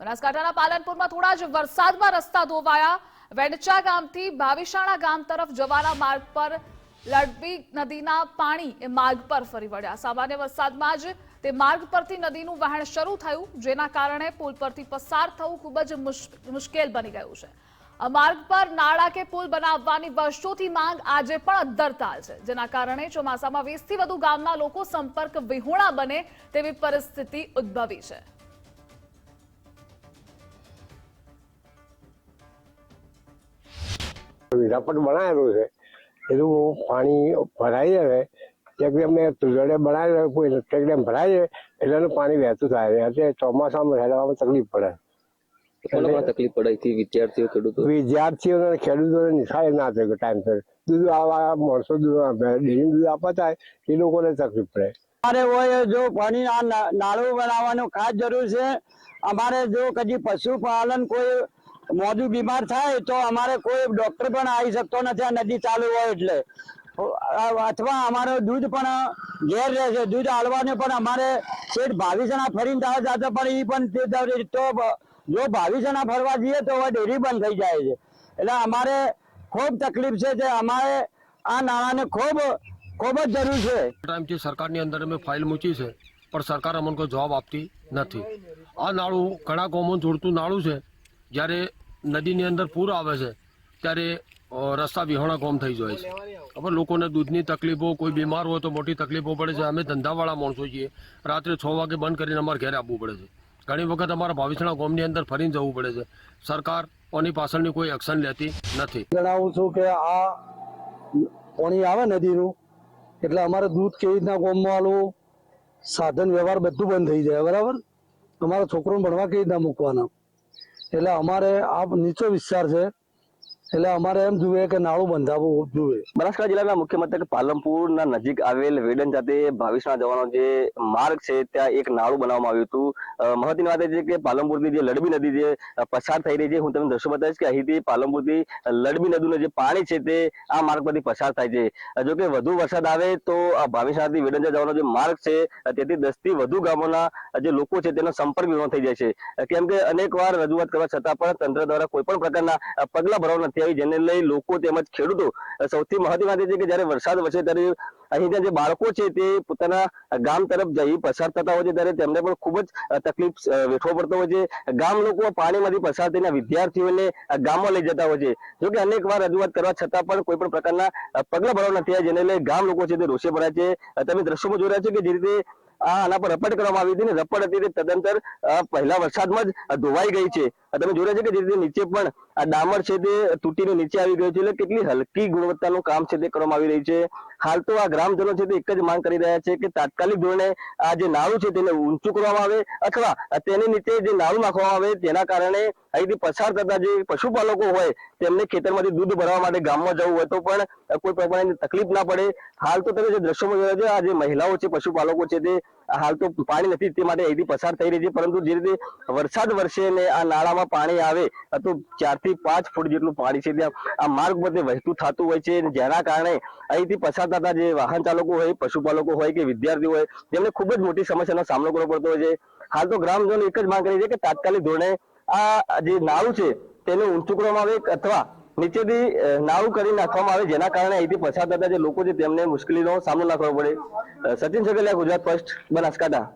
બનાસકાંઠાના પાલનપુરમાં થોડા જ વરસાદમાં રસ્તા ધોવાયા. વેડચા ગામથી ભાવિશાણા ગામ તરફ જવાના માર્ગ પર લડબી નદીના પાણી એ માર્ગ પર ફરી વળ્યા. સામાન્ય વરસાદમાં જ તે માર્ગ પરથી નદીનું વહેણ શરૂ થયું, જેના કારણે પુલ પરથી પસાર થવું ખૂબ જ મુશ- મુશ્કેલ બની ગયું છે. આ માર્ગ પર નાળા કે પુલ બનાવવાની વર્ષોથી માંગ આજે પણ અદ્ધરતાલ છે, જેના કારણે ચોમાસામાં વીસથી વધુ ગામના લોકો સંપર્ક વિહોણા બને તેવી પરિસ્થિતિ ઉદ્ભવી છે. વિરાપટ બનાવેલું છે. એનું પાણી ભરાઈ જાય ચેકડેમ ને તુલડે બનાવેલો કોઈ ચેકડેમ ભરાય જાય એટલે એનું પાણી વહેતું થાય છે. એટલે ચોમાસામાં હેડવામાં તકલીફ પડે. તકલીફ પડે? છે વિદ્યાર્થીઓ ખેડૂતો? વિદ્યાર્થીઓ અને ખેડૂતોને નિશાળે ના થાય ટાઈમસર દૂધ આવા માણસો દૂધ ડેરી દૂધ આપવા થાય એ લોકોને તકલીફ પડે. અમારે હોય જો પાણી નાળું બનાવવાનું ખાસ જરૂર છે. અમારે જો કદી પશુપાલન કોઈ મોજું બીમાર થાય તો અમારે કોઈ ડોક્ટર પણ આવી શકતો નથી આ નદી ચાલુ હોય એટલે. અથવા અમારે દૂધ પણ ઘેર રહે છે. દૂધ હાલવાને પણ અમારે શેઠ ભાવીસણા ફરીને જવા જાતો પણ એ પણ તો જો ભાવીસણા ફરવા જઈએ તો ડેરી બંધ થઈ જાય છે. એટલે અમારે ખૂબ તકલીફ છે તે અમારે આ નાણાંને ખૂબ ખૂબ જ જરૂર છે. ટાઈમથી સરકારની અંદર અમે ફાઇલ મૂકી છે, પણ સરકાર અમને કોઈ જવાબ આપતી નથી. આ નાળું ઘણા કોમન જોડતું નાળું છે. જ્યારે નદીની અંદર પૂર આવે છે, ત્યારે રસ્તા વિહોણા કોમ થઈ જાય છે. હવે લોકોને દૂધની તકલીફો, કોઈ બીમાર હોય તો મોટી તકલીફો પડે છે. અમે ધંધાવાળા માણસો છીએ. રાત્રે છ વાગે બંધ કરીને અમારે ઘરે આવવું પડે છે. ઘણી વખત અમારા ભાવિસણા ગામની અંદર ફરીને જવું પડે છે. સરકાર ઓની પાછળની કોઈ એક્શન લેતી નથી. જણાવું છું કે આ પાણી આવે નદીનું, એટલે અમારે દૂધ કેવી રીતના ગોમમાં સાધન, વ્યવહાર બધું બંધ થઈ જાય, બરાબર? અમારા છોકરોને ભણવા કેવી રીતના મૂકવાના? એટલે અમારે આ નીચો વિસ્તાર છે. એટલે અમારે એમ જોઈએ કે નાળું બંધાવવું જોઈએ. બનાસકાંઠા જિલ્લાના મુખ્ય મથક પાલનપુરના નજીક આવેલ વેડન ખાતે ભાવિસણા જવાનો જે માર્ગ છે, ત્યાં એક નાળું બનાવવામાં આવ્યું હતું. મહત્વની વાત એ છે કે પાલનપુરની જે લડબી નદી જે પસાર થઈ રહી છે, હું તમને દ્રશ્યો બતાવીશ કે અહીંથી પાલનપુરથી લડબી નદીનું જે પાણી છે તે આ માર્ગ પરથી પસાર થાય છે. જો કે વધુ વરસાદ આવે તો આ ભાવિસણાથી વેડંજા જવાનો જે માર્ગ છે તેથી દસથી વધુ ગામોના જે લોકો છે તેનો સંપર્ક વિહોણો થઈ જાય છે. કેમ કે અનેક વાર રજૂઆત કરવા છતાં પણ તંત્ર દ્વારા કોઈ પણ પ્રકારના પગલાં ભરવા નથી આવી જેને લઈ લોકો તેમજ ખેડૂતો સૌથી મહત્વની વાત છે કે જ્યારે વરસાદ વરસે ત્યારે અહીંના જે બાળકો છે તે પોતાના ગામ તરફ જઈ પસાર થતા હોય છે, ત્યારે તેમને પણ ખૂબ જ તકલીફ વેઠવો પડતો હોય છે. ગામ લોકો પાણીમાંથી પસાર થઈને વિદ્યાર્થીઓને ગામમાં લઈ જતા હોય છે. જોકે અનેક વાર રજૂઆત કરવા છતાં પણ કોઈ પણ પ્રકારના પગલા ભરવા નથી જેને લઈ ગામ લોકો છે તે રોષે ભરાય છે. તમે દ્રશ્યોમાં જોઈ રહ્યા છો કે જે રીતે આ આના પર રપટ કરવામાં આવી હતી ને રપટ હતી તદંતર પહેલા વરસાદમાં જ ધોવાઈ ગઈ છે. તમે જોયા છે કે જે નીચે પણ આ ડામર છે તે તૂટીને નીચે આવી ગયું છે એટલે કેટલી હલકી ગુણવત્તાનું કામ છે તે કરવામાં આવી રહ્યું છે. હાલ તો આ ગ્રામજનો છે તે એક જ માંગ કરી રહ્યા છે કે તાત્કાલિક ધોરણે આ જે નાળું છે તેને ઊંચું કરવામાં આવે અથવા તેની નીચે જે નાળું નાખવામાં આવે તેના કારણે અહીંથી પસાર થતા જે પશુપાલકો હોય તેમને ખેતરમાંથી દૂધ ભરવા માટે ગામમાં જવું હોય તો પણ કોઈ પ્રકારની તકલીફ ના પડે. હાલ તો તમે જે દ્રશ્યોમાં જોયા છે આ જે મહિલાઓ છે પશુપાલકો છે તે હાલ તો પાણી નથી, તે માટે અહીંથી પસાર થઈ રહી છે. પરંતુ જે રીતે વરસાદ વરસે ને આ નાળામાં પાણી આવે તો ચારથી પાંચ ફૂટ જેટલું પાણી છે. ત્યાં આ માર્ગ પર વહેતું થતું હોય છે જેના કારણે અહીંથી પસાર થતા જે વાહન ચાલકો હોય, પશુપાલકો હોય કે વિદ્યાર્થીઓ હોય, તેમને ખૂબ જ મોટી સમસ્યાનો સામનો કરવો પડતો હોય છે. હાલ તો ગ્રામજનો એક જ માંગ કરી છે કે તાત્કાલિક ધોરણે આ જે નાળું છે, તેને ઊંચું કરવામાં આવે અથવા નીચેથી નાવ કરી નાખવામાં આવે જેના કારણે અહીંથી પસાર થતા જે લોકો છે તેમને મુશ્કેલીનો સામનો ના કરવો પડે. સચિન સગલિયા, ગુજરાત ફર્સ્ટ, બનાસકાંઠા.